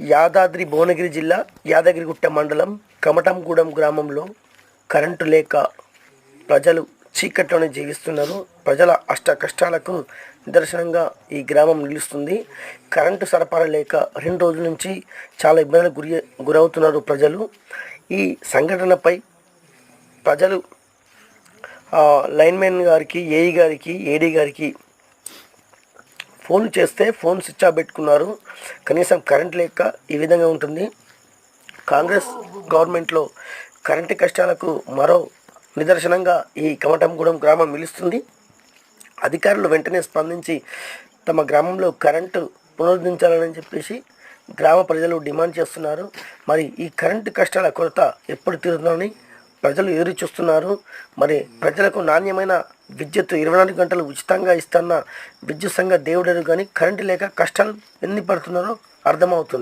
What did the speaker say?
యాదాద్రి భువనగిరి జిల్లా యాదగిరిగుట్ట మండలం కమటంగూడెం గ్రామంలో కరెంటు లేక ప్రజలు చీకట్లోనే జీవిస్తున్నారు. ప్రజల అష్ట కష్టాలకు నిదర్శనంగా ఈ గ్రామం నిలుస్తుంది. కరెంటు సరఫరా లేక రెండు రోజుల నుంచి చాలా ఇబ్బందులకు గురి గురవుతున్నారు ప్రజలు. ఈ సంఘటనపై ప్రజలు లైన్మెన్ గారికి ఏఈ గారికి ఏడీ గారికి ఫోన్ చేస్తే ఫోన్ స్విచ్ ఆఫ్ పెట్టుకున్నారు. కనీసం కరెంట్ లేక ఈ విధంగా ఉంటుంది. కాంగ్రెస్ గవర్నమెంట్లో కరెంటు కష్టాలకు మరో నిదర్శనంగా ఈ కమటంగూడెం గ్రామం నిలుస్తుంది. అధికారులు వెంటనే స్పందించి తమ గ్రామంలో కరెంటు పునరుద్ధరించాలని చెప్పేసి గ్రామ ప్రజలు డిమాండ్ చేస్తున్నారు. మరి ఈ కరెంటు కష్టాల కొరత ఎప్పుడు తీరుతుందని ప్రజలు ఎదురు చూస్తున్నారు. మరి ప్రజలకు నాణ్యమైన విద్యుత్ ఇరవై నాలుగు గంటలు ఉచితంగా ఇస్తున్న విద్యుత్ సంఘ దేవుడరు కానీ కరెంటు లేక కష్టాలు ఎన్ని పడుతున్నారో అర్థమవుతుంది.